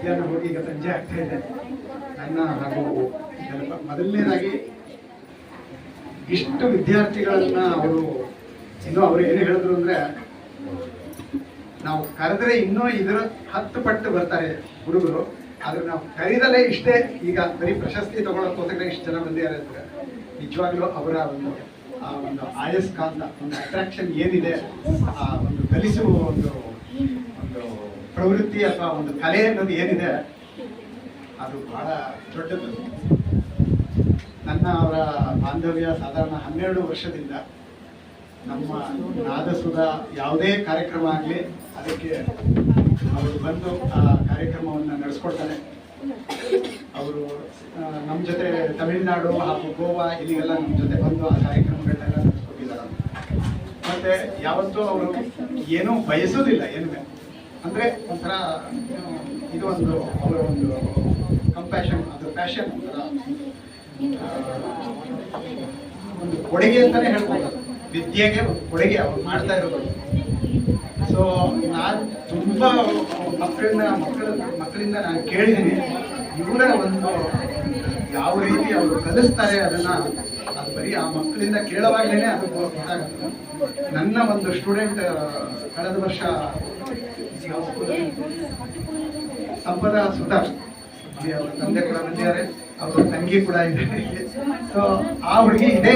ಮಧ್ಯಾಹ್ನ ಹೋಗಿ ಈಗ ಸಂಜೆ ಆಗ್ತಾ ಇದೆ. ನನ್ನ ಹಾಗೂ ನೆನಪ ಮೊದಲನೇದಾಗಿ ಇಷ್ಟು ವಿದ್ಯಾರ್ಥಿಗಳನ್ನ ಅವರು ಇನ್ನೂ ಅವರು ಏನು ಹೇಳಿದ್ರು ಅಂದ್ರೆ, ನಾವು ಕರೆದ್ರೆ ಇನ್ನೂ ಇದರ ಹತ್ತು ಪಟ್ಟು ಬರ್ತಾರೆ ಹುಡುಗರು, ಆದ್ರೆ ನಾವು ಕರೀದಲೇ ಇಷ್ಟೇ ಈಗ ಬರೀ ಪ್ರಶಸ್ತಿ ತಗೊಳಕ್ಕೋಸ್ಕರ ಇಷ್ಟು ಜನ ಬಂದಿದ್ದಾರೆ ಅಂದ್ರೆ, ನಿಜವಾಗ್ಲೂ ಅವರ ಒಂದು, ಆ ಒಂದು ಆಯಸ್ಕಾಂತ, ಒಂದು ಅಟ್ರಾಕ್ಷನ್ ಏನಿದೆ, ಆ ಒಂದು ಕಲಿಸುವ ಒಂದು ಪ್ರವೃತ್ತಿ ಅಥವಾ ಒಂದು ಕಲೆ ಅನ್ನೋದು ಏನಿದೆ, ಅದು ಬಹಳ ದೊಡ್ಡದು. ನನ್ನ ಅವರ ಬಾಂಧವ್ಯ ಸಾಧಾರಣ ಹನ್ನೆರಡು ವರ್ಷದಿಂದ ನಮ್ಮ ನಾದಸುದ ಯಾವುದೇ ಕಾರ್ಯಕ್ರಮ ಆಗಲಿ, ಅದಕ್ಕೆ ಅವರು ಬಂದು ಆ ಕಾರ್ಯಕ್ರಮವನ್ನು ನಡೆಸ್ಕೊಡ್ತಾರೆ. ಅವರು ನಮ್ಮ ಜೊತೆ ತಮಿಳುನಾಡು ಹಾಗೂ ಗೋವಾ ಇಲ್ಲಿಗೆಲ್ಲ ನಮ್ಮ ಜೊತೆ ಬಂದು ಆ ಕಾರ್ಯಕ್ರಮಗಳನ್ನೆಲ್ಲ ನಡೆಸ್ಕೊಟ್ಟಿದ್ದಾರೆ. ಮತ್ತೆ ಯಾವತ್ತೂ ಅವರು ಏನೂ ಬಯಸೋದಿಲ್ಲ, ಏನು ಅಂದ್ರೆ ಒಂಥರ ಇದು ಒಂದು, ಅವರ ಒಂದು ಕಂಪ್ಯಾಷನ್ ಅದು ಪ್ಯಾಷನ್ ಒಂದು ಕೊಡುಗೆ ಅಂತಾನೆ ಹೇಳ್ಬೋದು. ವಿದ್ಯೆಗೆ ಕೊಡುಗೆ, ಅವ್ರು ಮಾಡ್ತಾ ಇರೋದು. ಸೊ ನಾನು ತುಂಬಾ ಮಕ್ಕಳನ್ನ, ಮಕ್ಕಳ, ಮಕ್ಕಳಿಂದ ನಾನು ಕೇಳಿದ್ದೀನಿ. ಇವರ ಒಂದು ಯಾವ ರೀತಿ ಅವರು ಕಲಿಸ್ತಾರೆ ಅದನ್ನ, ಅದು ಬರೀ ಆ ಮಕ್ಕಳಿಂದ ಕೇಳೋವಾಗಲೇ ಅದು ಗೊತ್ತಾಗುತ್ತೆ. ನನ್ನ ಒಂದು ಸ್ಟೂಡೆಂಟ್ ಕಳೆದ ವರ್ಷ? ಸಂಪದ ಸುಧಾ ಅವರ ತಂದೆ ಕೂಡ ಬಂದಿದ್ದಾರೆ, ಅವರ ತಂಗಿ ಕೂಡ ಇದೆ. ಸೊ ಆ ಹುಡುಗಿ ಇದೇ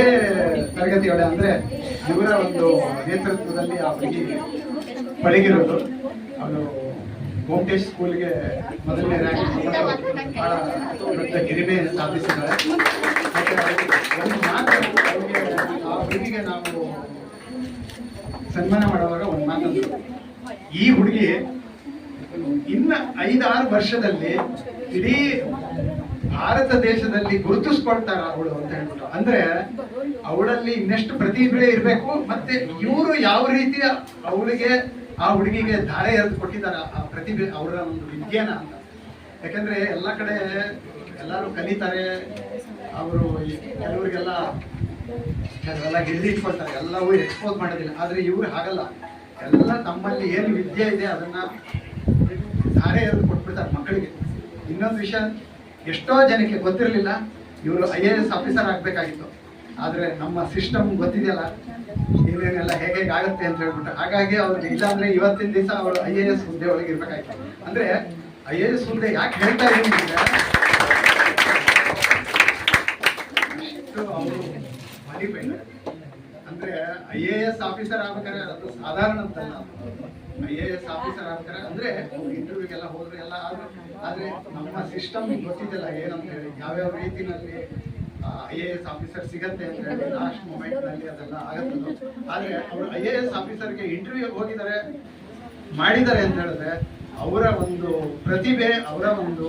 ತರಗತಿಯೊಳ ಅಂದ್ರೆ ಇವರ ಒಂದು ನೇತೃತ್ವದಲ್ಲಿ ಆ ಹುಡುಗಿ ಪಳಗಿರೋದು. ಅವಳು ಗೋಮಟೇಶ್ ಸ್ಕೂಲ್ಗೆ ಮೊದಲನೇ ರ್ಯಾಂಕ್ ದೊಡ್ಡ ಗಿರಿಮೆ ಸಾಧಿಸಿದ್ದಾರೆ ಆ ಹುಡುಗಿಗೆ ನಾವು ಸನ್ಮಾನ ಮಾಡುವಾಗ ಒಂದು ಮಾತಂದ್ರು ಈ ಹುಡುಗಿ ಇನ್ನ ಐದಾರು ವರ್ಷದಲ್ಲಿ ಇಡೀ ಭಾರತ ದೇಶದಲ್ಲಿ ಗುರುತಿಸ್ಕೊಳ್ತಾರ ಅವಳು ಅಂತ ಹೇಳ್ಬಿಟ್ಟು. ಅಂದ್ರೆ ಅವಳಲ್ಲಿ ಇನ್ನೆಷ್ಟು ಪ್ರತಿಭೆ ಇರಬೇಕು, ಮತ್ತೆ ಇವರು ಯಾವ ರೀತಿ ಅವಳಿಗೆ, ಆ ಹುಡುಗಿಗೆ ಧಾರೆ ಎರೆದು ಕೊಟ್ಟಿದ್ದಾರೆ, ಆ ಪ್ರತಿಭೆ, ಅವರ ಒಂದು ವಿದ್ಯೆನ ಅಂತ. ಯಾಕಂದ್ರೆ ಎಲ್ಲ ಕಡೆ ಎಲ್ಲರೂ ಕಲಿತಾರೆ, ಅವರು ಕೆಲವರಿಗೆಲ್ಲ ಕೆಲವೆಲ್ಲ ಹಿಡಿದಿಟ್ಕೊಳ್ತಾರೆ ಎಲ್ಲವೂ ಎಕ್ಸ್ಪೋಸ್ ಮಾಡೋದಿಲ್ಲ. ಆದ್ರೆ ಇವ್ರು ಹಾಗಲ್ಲ. ಎಲ್ಲ ತಮ್ಮಲ್ಲಿ ಏನು ವಿದ್ಯೆ ಇದೆ ಅದನ್ನ ಧಾರೆ ಎರೆದು ಕೊಟ್ಬಿಡ್ತಾರೆ ಮಕ್ಕಳಿಗೆ. ಇನ್ನೊಂದು ವಿಷಯ, ಎಷ್ಟೋ ಜನಕ್ಕೆ ಗೊತ್ತಿರಲಿಲ್ಲ, ಇವರು ಐ ಎ ಎಸ್ ಆಫೀಸರ್ ಆಗಬೇಕಾಗಿತ್ತು. ಆದರೆ ನಮ್ಮ ಸಿಸ್ಟಮ್ ಗೊತ್ತಿದೆಯಲ್ಲ, ಏನೇನೆಲ್ಲ ಹೇಗೆ ಹೇಗೆ ಆಗುತ್ತೆ ಅಂತ ಹೇಳ್ಬಿಟ್ಟು. ಹಾಗಾಗಿ ಅವ್ರಿಗೆ ಇಲ್ಲಾಂದ್ರೆ ಇವತ್ತಿನ ದಿವಸ ಅವರು ಐ ಎ ಎಸ್ ಹುದ್ದೆ ಒಳಗೆ ಇರಬೇಕಾಗಿತ್ತು ಅಂದ್ರೆ ಐ ಎ ಎಸ್ ಹುದ್ದೆ ಯಾಕೆ ಹೇಳ್ತಾ ಇದ್ದೀನಿ ಅವರು. ಅಂದ್ರೆ ಐ ಎ ಎಸ್ ಆಫೀಸರ್ ಆಗ್ಬೇಕಾದ್ರೆ ಅದು ಸಾಧಾರಣ ಅಂತ ಐ ಎ ಎಸ್ ಆಫೀಸರ್ ಆಗ್ಬೇಕಾರೆ ಅಂದ್ರೆ ಇಂಟರ್ವ್ಯೂಗೆಲ್ಲ ಹೋದ್ರೆ ಎಲ್ಲ ಆದ್ರೆ ಆದ್ರೆ ನಮ್ಮ ಸಿಸ್ಟಮ್ ಗೊತ್ತಿದೆಯಲ್ಲ ಏನಂತ ಹೇಳಿ. ಯಾವ್ಯಾವ ರೀತಿನಲ್ಲಿ ಐ ಎ ಎಸ್ ಆಫೀಸರ್ ಸಿಗತ್ತೆ ಅಂತ ಹೇಳಿ ಲಾಸ್ಟ್ ಮೂಮೆಂಟ್ನಲ್ಲಿ ಅದೆಲ್ಲ ಆಗತ್ತಲ್ಲ ಆದ್ರೆ ಅವರು ಐ ಎ ಎಸ್ ಆಫೀಸರ್ಗೆ ಇಂಟರ್ವ್ಯೂ ಹೋಗಿದ್ದಾರೆ, ಮಾಡಿದ್ದಾರೆ ಅಂತ ಹೇಳಿದ್ರೆ ಅವರ ಒಂದು ಪ್ರತಿಭೆ, ಅವರ ಒಂದು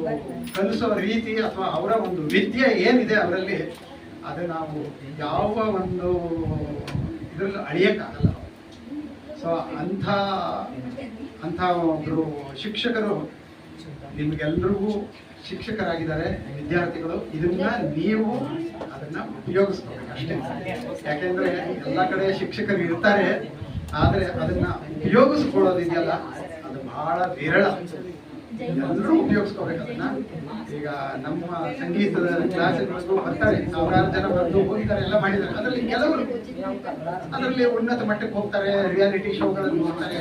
ಕಲಿಸುವ ರೀತಿ ಅಥವಾ ಅವರ ಒಂದು ವಿದ್ಯೆ ಏನಿದೆ ಅವರಲ್ಲಿ, ಅದು ನಾವು ಯಾವ ಒಂದು ಇದರಲ್ಲಿ ಅಳಿಯಕ್ಕಾಗಲ್ಲ. ಸೊ ಅಂಥ ಅಂಥ ಒಬ್ಬರು ಶಿಕ್ಷಕರು ನಿಮ್ಗೆಲ್ರಿಗೂ ಶಿಕ್ಷಕರಾಗಿದ್ದಾರೆ, ವಿದ್ಯಾರ್ಥಿಗಳು. ಇದನ್ನ ನೀವು ಅದನ್ನ ಉಪಯೋಗಿಸ್ಕೋಬೇಕು ಅಷ್ಟೇ. ಯಾಕೆಂದ್ರೆ ಎಲ್ಲ ಕಡೆ ಶಿಕ್ಷಕರು ಇರ್ತಾರೆ, ಆದ್ರೆ ಅದನ್ನ ಉಪಯೋಗಿಸ್ಕೊಳ್ಳೋದಿದೆಯಲ್ಲ, ಅದು ಬಹಳ ವಿರಳ. ಎಲ್ಲರೂ ಉಪಯೋಗಿಸ್ಕೋಬೇಕು ಅದನ್ನ ಈಗ ನಮ್ಮ ಸಂಗೀತದ ಕ್ಲಾಸ್ಗಳಿಗೂ ಬರ್ತಾರೆ. ಸಾವಿರಾರು ಜನ ಬಂದು ಹೋಗ್ತಾರೆ, ಎಲ್ಲ ಮಾಡಿದ್ದಾರೆ. ಅದರಲ್ಲಿ ಕೆಲವರು ಅದರಲ್ಲಿ ಉನ್ನತ ಮಟ್ಟಕ್ಕೆ ಹೋಗ್ತಾರೆ. ರಿಯಾಲಿಟಿ ಶೋಗಳನ್ನು ನೋಡ್ತಾರೆ.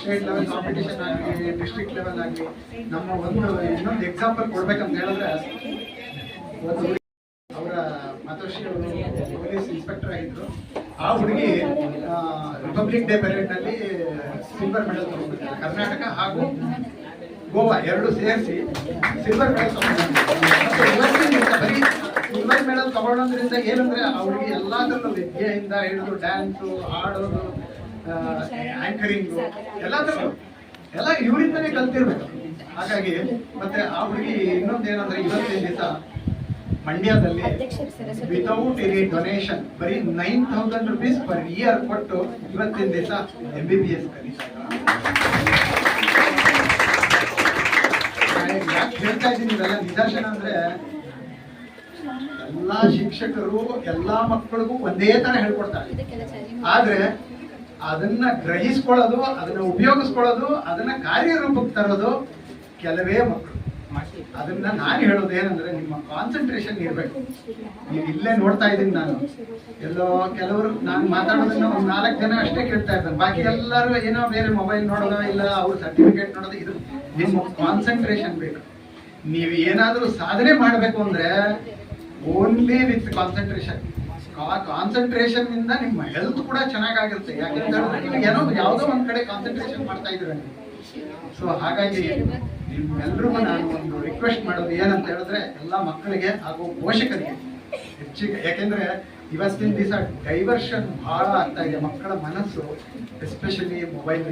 ಸ್ಟೇಟ್ ಲೆವೆಲ್ ಕಾಂಪಿಟೇಷನ್ ಆಗಲಿ ಡಿಸ್ಟ್ರಿಕ್ಟ್ ಲೆವೆಲ್ ಆಗಲಿ ನಮ್ಮ ಒಂದು ಇನ್ನೊಂದು ಎಕ್ಸಾಂಪಲ್ ಕೊಡ್ಬೇಕಂತ ಹೇಳಿದ್ರೆ ಅವರ ಮಾತೋಶ್ರೀ ಅವರು ಪೊಲೀಸ್ ಇನ್ಸ್ಪೆಕ್ಟರ್ ಆಗಿದ್ರು. ಆ ಹುಡುಗಿ ರಿಪಬ್ಲಿಕ್ ಡೇ ಪೆರೇಡ್ನಲ್ಲಿ ಸಿಲ್ವರ್ ಮೆಡಲ್ ತಗೊಂಡಿದ್ದಾರೆ ಕರ್ನಾಟಕ ಹಾಗೂ ಗೋವಾ ಎರಡು ಸೇರಿಸಿ ಸಿಲ್ವರ್ ಮೆಡಲ್ ಬರೀ ಸಿಲ್ವರ್ ಮೆಡಲ್ ತಗೊಳ್ಳೋದ್ರಿಂದ ಏನಂದ್ರೆ ಅವ್ರಿಗೆ ಎಲ್ಲದರಲ್ಲೂ ವಿದ್ಯೆಯಿಂದ ಹಿಡಿದು ಡ್ಯಾನ್ಸು ಹಾಡೋದು ಆಂಕರಿಂಗು ಎಲ್ಲದರಲ್ಲೂ. ಎಲ್ಲ ಇವರಿಂದನೇ ಕಲ್ತಿರ್ಬೇಕು. ಹಾಗಾಗಿ ಮತ್ತೆ ಅವ್ರಿಗೆ ಹುಡುಗಿ ಇನ್ನೊಂದು ಏನಂದ್ರೆ ಇವತ್ತಿನ ದಿವಸ ಮಂಡ್ಯದಲ್ಲಿ ವಿತೌಟ್ ಎನಿ ಡೊನೇಷನ್ ಬರೀ nine thousand rupees per year ಕೊಟ್ಟು ಇವತ್ತಿನ ದಿವಸ ಎಂ ಬಿ ಬಿ ಎಸ್ ಹೇಳ್ತಾ ಇದ್ದೀನಿ ಇವೆಲ್ಲ ನಿದರ್ಶನ ಅಂದ್ರೆ ಎಲ್ಲಾ ಶಿಕ್ಷಕರು, ಎಲ್ಲಾ ಮಕ್ಕಳಿಗೂ ಒಂದೇ ತರ ಹೇಳ್ಕೊಡ್ತಾರೆ. ಆದ್ರೆ ಅದನ್ನ ಗ್ರಹಿಸ್ಕೊಳ್ಳೋದು, ಅದನ್ನ ಉಪಯೋಗಿಸ್ಕೊಳ್ಳೋದು, ಅದನ್ನ ಕಾರ್ಯರೂಪಕ್ಕೆ ತರೋದು ಕೆಲವೇ ಮಕ್ಕಳು. ಅದನ್ನ ನಾನು ಹೇಳೋದು ಏನಂದ್ರೆ ನಿಮ್ಮ ಕಾನ್ಸಂಟ್ರೇಷನ್ ಇರಬೇಕು. ನೀವು ಇಲ್ಲೇ ನೋಡ್ತಾ ಇದ್ದೀನಿ ನಾನು. ಎಲ್ಲೋ ಕೆಲವರು ನಾನು ಮಾತಾಡೋದನ್ನ ಒಂದ್ ನಾಲ್ಕು ಜನ ಅಷ್ಟೇ ಕೇಳ್ತಾ ಇದ್ದಾರೆ ಬಾಕಿ ಎಲ್ಲರೂ ಏನೋ ಬೇರೆ ಮೊಬೈಲ್ ನೋಡೋದೋ ಇಲ್ಲ, ಅವ್ರ ಸರ್ಟಿಫಿಕೇಟ್ ನೋಡೋದು, ಇದು ನಿಮ್ಮ ಕಾನ್ಸಂಟ್ರೇಷನ್ ಬೇಕು. ನೀವು ಏನಾದರೂ ಸಾಧನೆ ಮಾಡಬೇಕು ಅಂದ್ರೆ ಓನ್ಲಿ ವಿತ್ ಕಾನ್ಸಂಟ್ರೇಷನ್ ಕಾನ್ಸಂಟ್ರೇಷನ್ ಇಂದ ನಿಮ್ಮ ಹೆಲ್ತ್ ಕೂಡ ಚೆನ್ನಾಗಾಗಿರುತ್ತೆ ಯಾಕೆಂತ ಹೇಳಿದ್ರೆ ನೀವು ಏನೋ ಯಾವುದೋ ಒಂದ್ ಕಡೆ ಕಾನ್ಸಂಟ್ರೇಷನ್ ಮಾಡ್ತಾ ಇದ್ರೆ ಸೊ ಹಾಗಾಗಿ ನಿಮ್ಮೆಲ್ರಿಗೂ ನಾನು ಒಂದು ರಿಕ್ವೆಸ್ಟ್ ಮಾಡೋದು ಏನಂತ ಹೇಳಿದ್ರೆ, ಎಲ್ಲ ಮಕ್ಕಳಿಗೆ ಹಾಗೂ ಪೋಷಕರಿಗೆ ಹೆಚ್ಚಿಗೆ ಯಾಕೆಂದ್ರೆ ಇವತ್ತಿನ ದಿವಸ ಡೈವರ್ಷನ್ ಬಹಳ ಆಗ್ತಾ ಇದೆ. ಮಕ್ಕಳ ಮನಸ್ಸು ಎಸ್ಪೆಷಲಿ ಮೊಬೈಲ್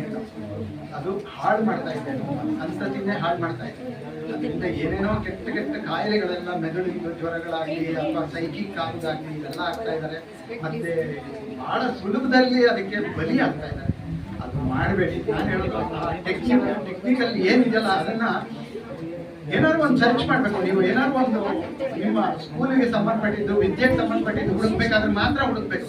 ಅದು ಹಾಳು ಮಾಡ್ತಾ ಇದೆ. ಅಂತತಿನೇ ಹಾಳು ಮಾಡ್ತಾ ಇದೆ. ಅದರಿಂದ ಏನೇನೋ ಕೆಟ್ಟ ಕೆಟ್ಟ ಕಾಯಿಲೆಗಳೆಲ್ಲ, ಮೆದುಳಿನ ಜ್ವರಗಳಾಗಲಿ ಅಥವಾ ಸೈಕಿಕ್ ಆಗೋದಾಗ್ಲಿ ಇದೆಲ್ಲ ಆಗ್ತಾ ಇದ್ದಾರೆ ಮತ್ತೆ ಬಹಳ ಸುಲಭದಲ್ಲಿ ಅದಕ್ಕೆ ಬಲಿ ಆಗ್ತಾ ಇದ್ದಾರೆ ಮಾಡಬೇಡಿ ನಾನು ಹೇಳೋದು ಟೆಕ್ನಿಕ್ ಟೆಕ್ನಿಕಲ್ ಏನಿದೆಯಲ್ಲ ಅದನ್ನ ಏನಾದ್ರು ಒಂದು ಸರ್ಚ್ ಮಾಡಬೇಕು. ನೀವು ಏನಾದ್ರು ಒಂದು ನಿಮ್ಮ ಸ್ಕೂಲಿಗೆ ಸಂಬಂಧಪಟ್ಟಿದ್ದು, ವಿದ್ಯೆಗೆ ಸಂಬಂಧಪಟ್ಟಿದ್ದು ಹುಡುಕ್ಬೇಕಾದ್ರೆ ಮಾತ್ರ ಹುಡುಕ್ಬೇಕು.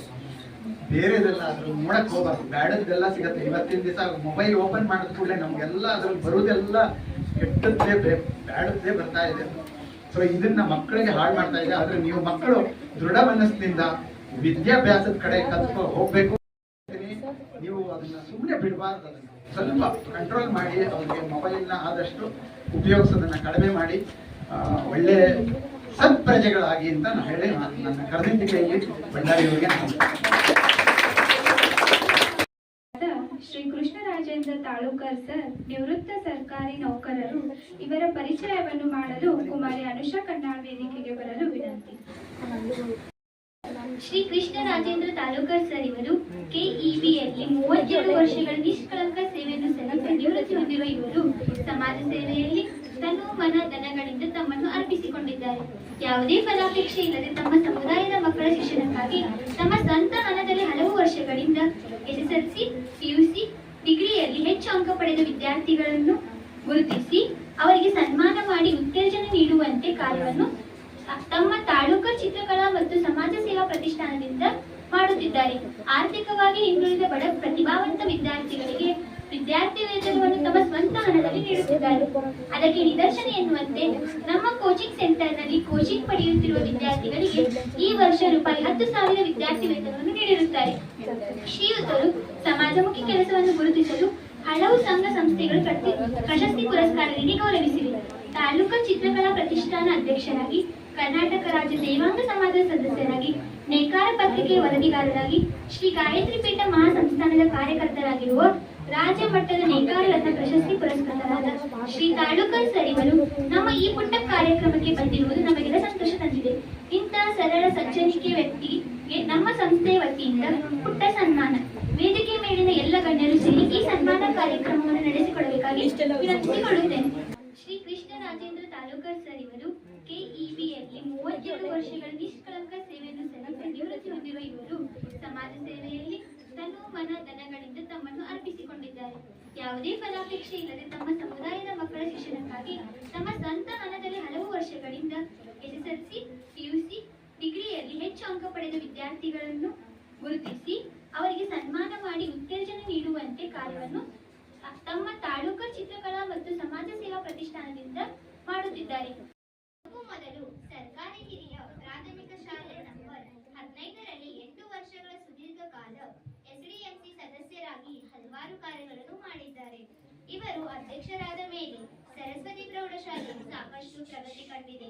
ಬೇರೆದೆಲ್ಲ ಅದ್ರ ನೋಡಕ್ ಹೋಗ್ಬಾರ್ದು. ಬ್ಯಾಡದ್ದೆಲ್ಲ ಸಿಗತ್ತೆ. ಇವತ್ತಿನ ದಿವಸ ಮೊಬೈಲ್ ಓಪನ್ ಮಾಡಿದ ಕೂಡಲೇ ನಮ್ಗೆಲ್ಲ ಅದ್ರಲ್ಲಿ ಬರೋದೆಲ್ಲ ಕೆಟ್ಟದ್ದೇ ಬ್ಯಾಡದ್ದೇ ಬರ್ತಾ ಇದೆ. ಸೊ ಇದನ್ನ ಮಕ್ಕಳಿಗೆ ಹಾಳು ಮಾಡ್ತಾ ಇದೆ. ಆದ್ರೆ ನೀವು ಮಕ್ಕಳು ದೃಢ ಮನಸ್ಸಿನಿಂದ ವಿದ್ಯಾಭ್ಯಾಸದ ಕಡೆ ಕಲ್ತ್ಕೊ ಹೋಗ್ಬೇಕು. ಸುಮ್ಮನೆ ಬಿಡಬಾರ್ದು ಅದನ್ನು. ಸ್ವಲ್ಪ ಕಂಟ್ರೋಲ್ ಮಾಡಿ, ಅವ್ರಿಗೆ ಮೊಬೈಲ್ನ ಆದಷ್ಟು ಉಪಯೋಗಿಸೋದನ್ನ ಕಡಿಮೆ ಮಾಡಿ ಒಳ್ಳೆ ಸತ್ಪ್ರಜೆಗಳಾಗಿ ಅಂತ ನಾನು ಹೇಳಿ ನಾನು ನನ್ನ ಕರೆದಿದ್ದಕ್ಕೆಯಲ್ಲಿ ಬಳ್ಳಾರಿಯವರಿಗೆ ನಾನು ಶ್ರೀ ಕೃಷ್ಣರಾಜೇಂದ್ರ ತಾಲೂಕರ್ ಸರ್, ನಿವೃತ್ತ ಸರ್ಕಾರಿ ನೌಕರರು, ಇವರ ಪರಿಚಯವನ್ನು ಮಾಡಲು ಕುಮಾರಿ ಅನುಷಾ ಕಣ್ಣಾಳ್ ವೇದಿಕೆಗೆ ಬರಲು ವಿನಂತಿ. ಶ್ರೀ ಕೃಷ್ಣರಾಜೇಂದ್ರ ತಾಲೂಕರ್ ಸರ್ ಇವರು ಕೆಇಬಿಯಲ್ಲಿ ಮೂವತ್ತೆರಡು ವರ್ಷಗಳ ನಿಷ್ಕಳಂಕ ಸೇವೆಯನ್ನು ಸಲ್ಲಿಸಿ ನಿವೃತ್ತಿ ಹೊಂದಿರುವ ಇವರು ಸಮಾಜ ಸೇವೆಯಲ್ಲಿ ತನು ಮನ ಧನಗಳಿಂದ ತಮ್ಮನ್ನು ಅರ್ಪಿಸಿಕೊಂಡಿದ್ದಾರೆ. ಯಾವುದೇ ಫಲಾಪೇಕ್ಷೆ ಇಲ್ಲದೆ ತಮ್ಮ ಸಮುದಾಯದ ಮಕ್ಕಳ ಶಿಕ್ಷಣಕ್ಕಾಗಿ ತಮ್ಮ ಸ್ವಂತ ಮನದಲ್ಲಿ ಹಲವು ವರ್ಷಗಳಿಂದ ಎಸ್ಎಸ್ಎಲ್ಸಿ, ಪಿಯುಸಿ, ಡಿಗ್ರಿಯಲ್ಲಿ ಹೆಚ್ಚು ಅಂಕ ಪಡೆದ ವಿದ್ಯಾರ್ಥಿಗಳನ್ನು ಗುರುತಿಸಿ ಅವರಿಗೆ ಸನ್ಮಾನ ಮಾಡಿ ಉತ್ತೇಜನ ನೀಡುವಂತೆ ಕಾರ್ಯವನ್ನು ತಮ್ಮ ತಾಲೂಕು ಚಿತ್ರಕಲಾ ಮತ್ತು ಪ್ರತಿಷ್ಠಾನದಿಂದ ಮಾಡುತ್ತಿದ್ದಾರೆ. ಆರ್ಥಿಕವಾಗಿ ಹಿಂದುಳಿದ ಬಡ ಪ್ರತಿಭಾವಂತ ವಿದ್ಯಾರ್ಥಿಗಳಿಗೆ ವಿದ್ಯಾರ್ಥಿ ವೇತನವನ್ನು ತಮ್ಮ ಸ್ವಂತ ಹಣದಲ್ಲಿ ನೀಡುತ್ತಿದ್ದಾರೆ. ಅದಕ್ಕೆ ನಿದರ್ಶನ ಎನ್ನುವಂತೆ ನಮ್ಮ ಕೋಚಿಂಗ್ ಸೆಂಟರ್ನಲ್ಲಿ ಕೋಚಿಂಗ್ ಪಡೆಯುತ್ತಿರುವ ವಿದ್ಯಾರ್ಥಿಗಳಿಗೆ ಈ ವರ್ಷ ರೂಪಾಯಿ ಹತ್ತು ಸಾವಿರ ವಿದ್ಯಾರ್ಥಿ ವೇತನವನ್ನು ನೀಡಿರುತ್ತಾರೆ. ಶ್ರೀಯುತರು ಸಮಾಜಮುಖಿ ಕೆಲಸವನ್ನು ಗುರುತಿಸಲು ಹಲವು ಸಂಘ ಸಂಸ್ಥೆಗಳು ಪ್ರಶಸ್ತಿ ಪುರಸ್ಕಾರದಲ್ಲಿ ಗೌರವಿಸಿವೆ. ತಾಲೂಕು ಚಿತ್ರಕಲಾ ಪ್ರತಿಷ್ಠಾನ ಅಧ್ಯಕ್ಷರಾಗಿ ಕರ್ನಾಟಕ ರಾಜ್ಯ ದೇವಾಂಗ ಸಮಾಜದ ಸದಸ್ಯರಾಗಿ, ನೇಕಾರ ಪತ್ರಿಕೆ ವರದಿಗಾರರಾಗಿ, ಶ್ರೀ ಗಾಯತ್ರಿ ಪೀಠ ಮಹಾಸಂಸ್ಥಾನದ ಕಾರ್ಯಕರ್ತರಾಗಿರುವ ರಾಜ್ಯ ಮಟ್ಟದ ನೇಕಾರ ರತ್ನ ಪ್ರಶಸ್ತಿ ಪುರಸ್ಕೃತರಾದ ಶ್ರೀ ತಾಲೂಕರ್ ಸರಿವರು ನಮ್ಮ ಈ ಪುಟ್ಟ ಕಾರ್ಯಕ್ರಮಕ್ಕೆ ಬಂದಿರುವುದು ನಮಗೆಲ್ಲ ಸಂತೋಷ ತಂದಿದೆ. ಇಂತಹ ಸರಳ ಸಜ್ಜನಿಕೆ ವ್ಯಕ್ತಿಗೆ ನಮ್ಮ ಸಂಸ್ಥೆಯ ವತಿಯಿಂದ ಪುಟ್ಟ ಸನ್ಮಾನ. ವೇದಿಕೆ ಮೇಲಿನ ಎಲ್ಲ ಗಣ್ಯರು ಸೇರಿ ಈ ಸನ್ಮಾನ ಕಾರ್ಯಕ್ರಮವನ್ನು ನಡೆಸಿಕೊಳ್ಳಬೇಕಾಗಿ ವಿನಂತಿಸಿಕೊಳ್ಳುತ್ತೇನೆ. ಶ್ರೀ ಕೃಷ್ಣ ರಾಜೇಂದ್ರ ತಾಲೂಕರ್ ಸರ್ ಇವರು ಕೆಇಬಿಯಲ್ಲಿ ಮೂವತ್ತೆರಡು ವರ್ಷಗಳ ನಿಷ್ಕಳಂಕ ಸೇವೆಯನ್ನು ಸಲ್ಲಿಸಿ ನಿವೃತ್ತಿ ಹೊಂದಿರುವ ಇವರು ಸಮಾಜ ಸೇವೆಯಲ್ಲಿ ತನು ಮನ ಧನಗಳಿಂದ ತಮ್ಮನ್ನು ಅರ್ಪಿಸಿಕೊಂಡಿದ್ದಾರೆ. ಯಾವುದೇ ಫಲಾಪೇಕ್ಷೆ ಇಲ್ಲದೆ ತಮ್ಮ ಸಮುದಾಯದ ಮಕ್ಕಳ ಶಿಕ್ಷಣಕ್ಕಾಗಿ ತಮ್ಮ ಸ್ವಂತ ಮನದಲ್ಲಿ ಹಲವು ವರ್ಷಗಳಿಂದ ಎಸ್ಎಸ್ಎಲ್ಸಿ, ಪಿಯುಸಿ, ಡಿಗ್ರಿಯಲ್ಲಿ ಹೆಚ್ಚು ಅಂಕ ಪಡೆದ ವಿದ್ಯಾರ್ಥಿಗಳನ್ನು ಗುರುತಿಸಿ ಅವರಿಗೆ ಸನ್ಮಾನ ಮಾಡಿ ಉತ್ತೇಜನ ನೀಡುವಂತೆ ಕಾರ್ಯವನ್ನು ತಮ್ಮ ತಾಲೂಕು ಚಿತ್ರಕಲಾ ಮತ್ತು ಸಮಾಜ ಸೇವಾ ಪ್ರತಿಷ್ಠಾನದಿಂದ ಹಲವಾರು ಕಾರ್ಯಗಳನ್ನು ಮಾಡಿದ್ದಾರೆ. ಇವರು ಅಧ್ಯಕ್ಷರಾದ ಮೇಲೆ ಸರಸ್ವತಿ ಪ್ರೌಢಶಾಲೆ ಸಾಕಷ್ಟು ಪ್ರಗತಿ ಕಂಡಿದೆ.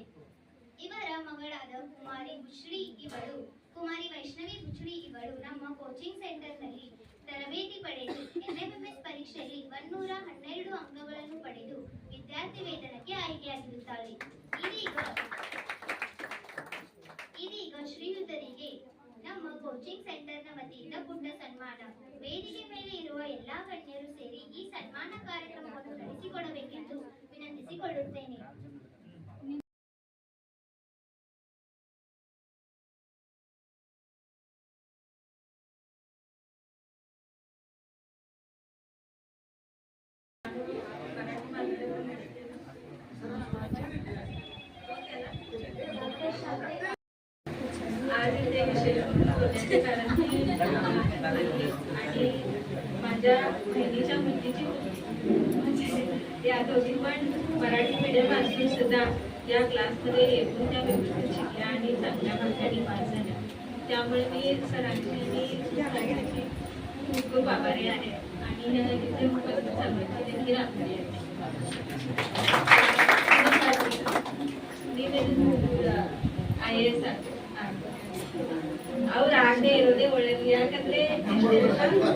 ಇವರ ಮಗಳಾದ ಕುಮಾರಿ ಬುಶ್ರಿ ಇವಳು ಕುಮಾರಿ ವೈಷ್ಣವಿ ಬುಚ್ಡಿ ಇವಳು ನಮ್ಮ ಕೋಚಿಂಗ್ ಸೆಂಟರ್ನಲ್ಲಿ ತರಬೇತಿ ಪಡೆದು ಎನ್ಎಂಎಸ್ ಪರೀಕ್ಷೆಯಲ್ಲಿ ಒನ್ನೂರ ಹನ್ನೆರಡು ಅಂಗಗಳನ್ನು ಪಡೆದು ವಿದ್ಯಾರ್ಥಿ ವೇತನಕ್ಕೆ ಆಯ್ಕೆಯಾಗಿರುತ್ತಾಳೆ ಇದೀಗ ಇದೀಗ ಶ್ರೀಯುತರಿಗೆ ನಮ್ಮ ಕೋಚಿಂಗ್ ಸೆಂಟರ್ನ ವತಿಯಿಂದ ಪುಟ್ಟ ಸನ್ಮಾನ. ವೇದಿಕೆ ಮೇಲೆ ಇರುವ ಎಲ್ಲಾ ಗಣ್ಯರು ಸೇರಿ ಈ ಸನ್ಮಾನ ಕಾರ್ಯಕ್ರಮವನ್ನು ನಡೆಸಿಕೊಡಬೇಕೆಂದು ವಿನಂತಿಸಿಕೊಳ್ಳುತ್ತೇನೆ. आज इथे विषय होण्याचे कारण आणि माझ्या बहिणीच्या मुलगीची म्हणजे या दोघी पण मराठी मीडियम असून सुद्धा या क्लासमध्ये येऊन त्या व्यवस्थित शिकल्या आणि चांगल्या मार्गाने पास झाल्या त्यामुळे मी सरांची आणि खूप खूप आभारी आहे आणि इथे देखील आभारी आहे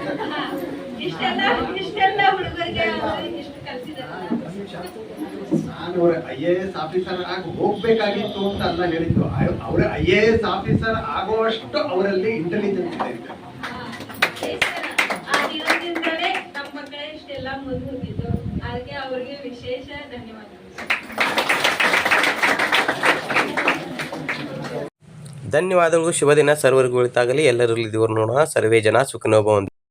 ನಾನು ಐ ಎ ಎಸ್ ಆಫೀಸರ್ ಆಗಿ ಹೋಗ್ಬೇಕಾಗಿತ್ತು ಅಂತ ಅಲ್ಲ ಹೇಳಿದ್ದು. ಅವರ ಐ ಎ ಎಸ್ ಆಫೀಸರ್ ಆಗುವಷ್ಟು ಅವರಲ್ಲಿ ಇಂಟೆಲಿಜೆನ್ಸ್ ಇದೆ. ಆ ದಿನದಿಂದಲೇ ನಮ್ಮ ಮಕ್ಕಳೇ ಇಷ್ಟೆಲ್ಲ ಮುಂದೆ ಹೋಗಿದ್ದು ಅದಕ್ಕೆ ಅವ್ರಿಗೆ ವಿಶೇಷ ಧನ್ಯವಾದಗಳು. ಧನ್ಯವಾದಗಳು. ಶುಭ ದಿನ ಸರ್ವರ್ಗಳಿತಾಗಲಿ ಎಲ್ಲರಲ್ಲಿ ದೇವರು ನೋಡೋಣ. ಸರ್ವೇ ಜನ ಸುಖನೋಭವಂತು.